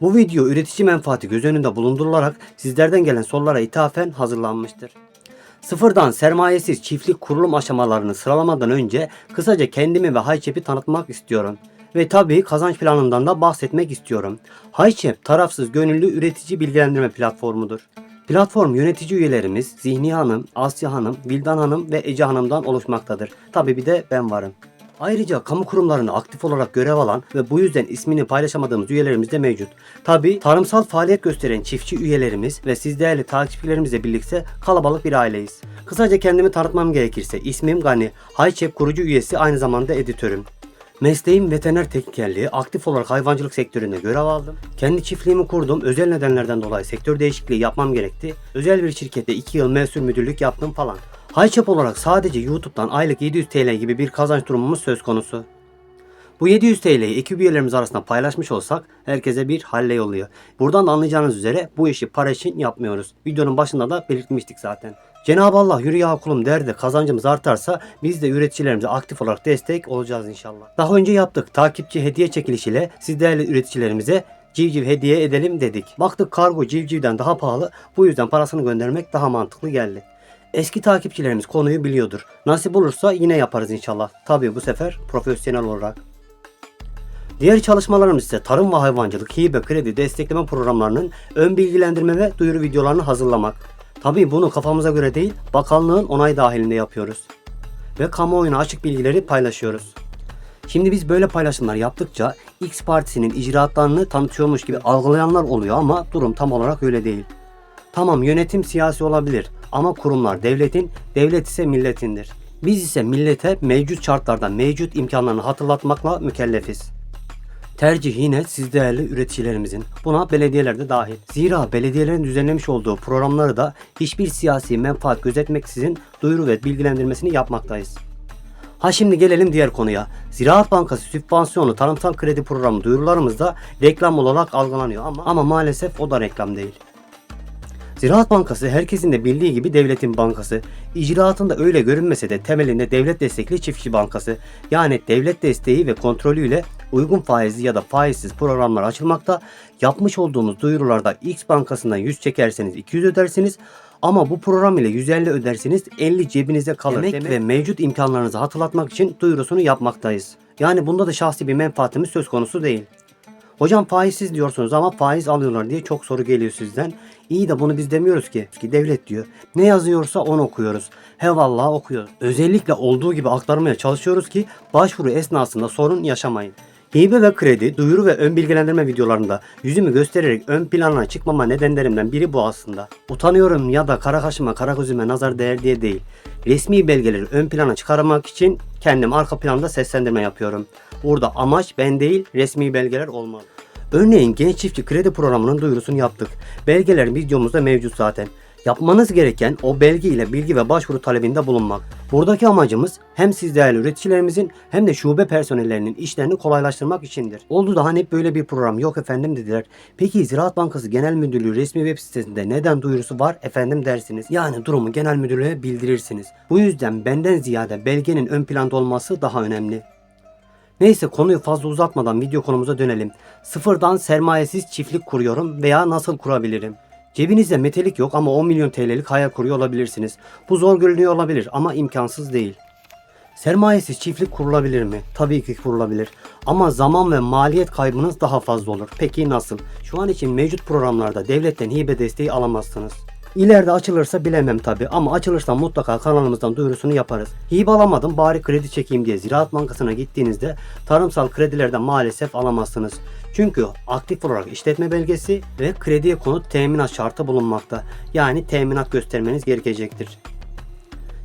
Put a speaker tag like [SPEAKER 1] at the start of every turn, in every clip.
[SPEAKER 1] Bu video üretici menfaati göz önünde bulundurularak sizlerden gelen sorulara ithafen hazırlanmıştır. Sıfırdan sermayesiz çiftlik kurulum aşamalarını sıralamadan önce kısaca kendimi ve Hayçep'i tanıtmak istiyorum. Ve tabii kazanç planından da bahsetmek istiyorum. Hayçep tarafsız gönüllü üretici bilgilendirme platformudur. Platform yönetici üyelerimiz Zihni Hanım, Asya Hanım, Vildan Hanım ve Ece Hanım'dan oluşmaktadır. Tabii bir de ben varım. Ayrıca kamu kurumlarını aktif olarak görev alan ve bu yüzden ismini paylaşamadığımız üyelerimiz de mevcut. Tabi tarımsal faaliyet gösteren çiftçi üyelerimiz ve siz değerli takipçilerimizle birlikte kalabalık bir aileyiz. Kısaca kendimi tanıtmam gerekirse ismim Gani, Hayçep kurucu üyesi aynı zamanda editörüm. Mesleğim veteriner teknikerliği, aktif olarak hayvancılık sektöründe görev aldım. Kendi çiftliğimi kurdum, özel nedenlerden dolayı sektör değişikliği yapmam gerekti. Özel bir şirkette 2 yıl mesul müdürlük yaptım falan. Hayçap olarak sadece YouTube'dan aylık 700 TL gibi bir kazanç durumumuz söz konusu. Bu 700 TL'yi ekip üyelerimiz arasında paylaşmış olsak herkese bir halle oluyor. Buradan da anlayacağınız üzere bu işi para için yapmıyoruz. Videonun başında da belirtmiştik zaten. Cenab-ı Allah yürü ya kulum der de kazancımız artarsa biz de üreticilerimize aktif olarak destek olacağız inşallah. Daha önce yaptık takipçi hediye çekilişiyle siz değerli üreticilerimize civciv hediye edelim dedik. Baktık kargo civcivden daha pahalı bu yüzden parasını göndermek daha mantıklı geldi. Eski takipçilerimiz konuyu biliyordur. Nasip olursa yine yaparız inşallah. Tabii bu sefer profesyonel olarak. Diğer çalışmalarımız ise tarım ve hayvancılık, hibe, kredi, destekleme programlarının ön bilgilendirme ve duyuru videolarını hazırlamak. Tabii bunu kafamıza göre değil, bakanlığın onay dahilinde yapıyoruz. Ve kamuoyuna açık bilgileri paylaşıyoruz. Şimdi biz böyle paylaşımlar yaptıkça X partisinin icraatlarını tanıtıyormuş gibi algılayanlar oluyor ama durum tam olarak öyle değil. Tamam yönetim siyasi olabilir ama kurumlar devletin, devlet ise milletindir. Biz ise millete mevcut şartlarda mevcut imkanlarını hatırlatmakla mükellefiz. Tercih yine siz değerli üreticilerimizin. Buna belediyeler de dahil. Zira belediyelerin düzenlemiş olduğu programları da hiçbir siyasi menfaat gözetmeksizin duyuru ve bilgilendirmesini yapmaktayız. Ha şimdi gelelim diğer konuya. Ziraat Bankası sübvansiyonlu tarımsal kredi programı duyurularımızda reklam olarak algılanıyor ama ama maalesef o da reklam değil. Ziraat Bankası herkesin de bildiği gibi devletin bankası. İcraatında öyle görünmese de temelinde devlet destekli çiftçi bankası. Yani devlet desteği ve kontrolüyle uygun faizli ya da faizsiz programlar açılmakta. Yapmış olduğumuz duyurularda X bankasından 100 çekerseniz 200 ödersiniz. Ama bu program ile 150 öderseniz 50 cebinize kalır demek, ve mevcut imkanlarınızı hatırlatmak için duyurusunu yapmaktayız. Yani bunda da şahsi bir menfaatimiz söz konusu değil. Hocam faizsiz diyorsunuz ama faiz alıyorlar diye çok soru geliyor sizden. İyi de bunu biz demiyoruz ki. Ki devlet diyor. Ne yazıyorsa onu okuyoruz. He vallahi okuyoruz. Özellikle olduğu gibi aktarmaya çalışıyoruz ki başvuru esnasında sorun yaşamayın. Hibe ve kredi, duyuru ve ön bilgilendirme videolarında yüzümü göstererek ön plana çıkmama nedenlerimden biri bu aslında. Utanıyorum ya da kara kaşıma kara gözüme nazar değer diye değil. Resmi belgeleri ön plana çıkarmak için kendim arka planda seslendirme yapıyorum. Burada amaç ben değil resmi belgeler olmalı. Örneğin Genç Çiftçi Kredi Programı'nın duyurusunu yaptık. Belgeler videomuzda mevcut zaten. Yapmanız gereken o belge ile bilgi ve başvuru talebinde bulunmak. Buradaki amacımız hem siz değerli üreticilerimizin hem de şube personellerinin işlerini kolaylaştırmak içindir. Oldu da hani böyle bir program yok efendim dediler. Peki Ziraat Bankası Genel Müdürlüğü resmi web sitesinde neden duyurusu var efendim dersiniz. Yani durumu genel müdürlüğe bildirirsiniz. Bu yüzden benden ziyade belgenin ön planda olması daha önemli. Neyse konuyu fazla uzatmadan video konumuza dönelim. Sıfırdan sermayesiz çiftlik kuruyorum veya nasıl kurabilirim? Cebinizde metelik yok ama 10 milyon TL'lik hayal kuruyor olabilirsiniz. Bu zor görünüyor olabilir ama imkansız değil. Sermayesiz çiftlik kurulabilir mi? Tabii ki kurulabilir. Ama zaman ve maliyet kaybınız daha fazla olur. Peki nasıl? Şu an için mevcut programlarda devletten hibe desteği alamazsınız. İleride açılırsa bilemem tabi ama açılırsa mutlaka kanalımızdan duyurusunu yaparız. Hibe alamadım bari kredi çekeyim diye Ziraat Bankası'na gittiğinizde tarımsal kredilerden maalesef alamazsınız. Çünkü aktif olarak işletme belgesi ve krediye konut teminat şartı bulunmakta. Yani teminat göstermeniz gerekecektir.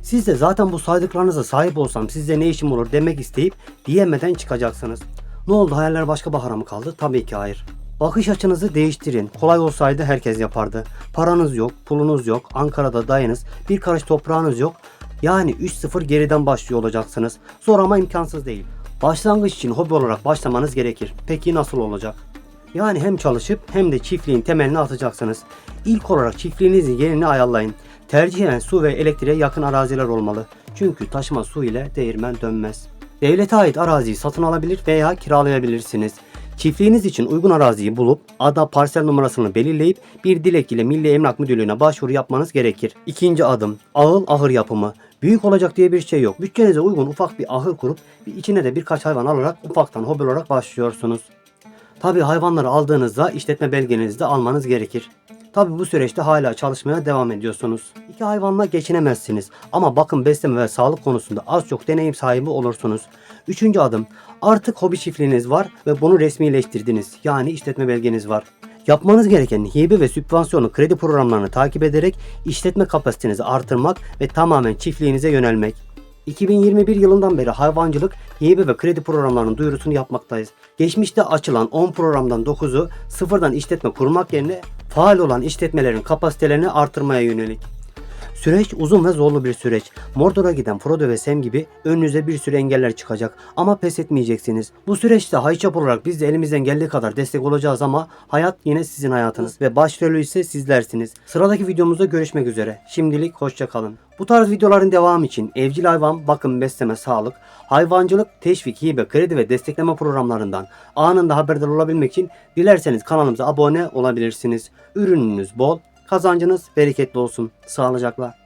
[SPEAKER 1] Siz de zaten bu saydıklarınıza sahip olsam sizde ne işim olur demek isteyip diyemeden çıkacaksınız. Ne oldu hayaller başka bahara mı kaldı? Tabii ki hayır. Bakış açınızı değiştirin. Kolay olsaydı herkes yapardı. Paranız yok, pulunuz yok, Ankara'da dayınız, bir karış toprağınız yok. Yani 3-0 geriden başlıyor olacaksınız. Zor ama imkansız değil. Başlangıç için hobi olarak başlamanız gerekir. Peki nasıl olacak? Yani hem çalışıp hem de çiftliğin temelini atacaksınız. İlk olarak çiftliğinizin yerini ayarlayın. Tercihen su ve elektriğe yakın araziler olmalı. Çünkü taşıma su ile değirmen dönmez. Devlete ait araziyi satın alabilir veya kiralayabilirsiniz. Çiftliğiniz için uygun araziyi bulup ada parsel numarasını belirleyip bir dilek ile Milli Emlak Müdürlüğü'ne başvuru yapmanız gerekir. İkinci adım ağıl ahır yapımı. Büyük olacak diye bir şey yok. Bütçenize uygun ufak bir ahır kurup bir içine de birkaç hayvan alarak ufaktan hobi olarak başlıyorsunuz. Tabi hayvanları aldığınızda işletme belgenizi de almanız gerekir. Tabi bu süreçte hala çalışmaya devam ediyorsunuz. İki hayvanla geçinemezsiniz ama bakım, besleme ve sağlık konusunda az çok deneyim sahibi olursunuz. Üçüncü adım artık hobi çiftliğiniz var ve bunu resmileştirdiniz yani işletme belgeniz var. Yapmanız gereken hibe ve sübvansiyonlu kredi programlarını takip ederek işletme kapasitenizi artırmak ve tamamen çiftliğinize yönelmek. 2021 yılından beri hayvancılık, hibe ve kredi programlarının duyurusunu yapmaktayız. Geçmişte açılan 10 programdan 9'u sıfırdan işletme kurmak yerine faal olan işletmelerin kapasitelerini artırmaya yönelik. Süreç uzun ve zorlu bir süreç. Mordor'a giden Frodo ve Sam gibi önünüze bir sürü engeller çıkacak ama pes etmeyeceksiniz. Bu süreçte Hayçap olarak biz de elimizden geldiği kadar destek olacağız ama hayat yine sizin hayatınız ve başrolü ise sizlersiniz. Sıradaki videomuzda görüşmek üzere. Şimdilik hoşça kalın. Bu tarz videoların devamı için evcil hayvan, bakım, besleme, sağlık, hayvancılık, teşvik, hibe, kredi ve destekleme programlarından anında haberdar olabilmek için dilerseniz kanalımıza abone olabilirsiniz. Ürününüz bol, Kazancınız bereketli olsun. Sağlıcakla.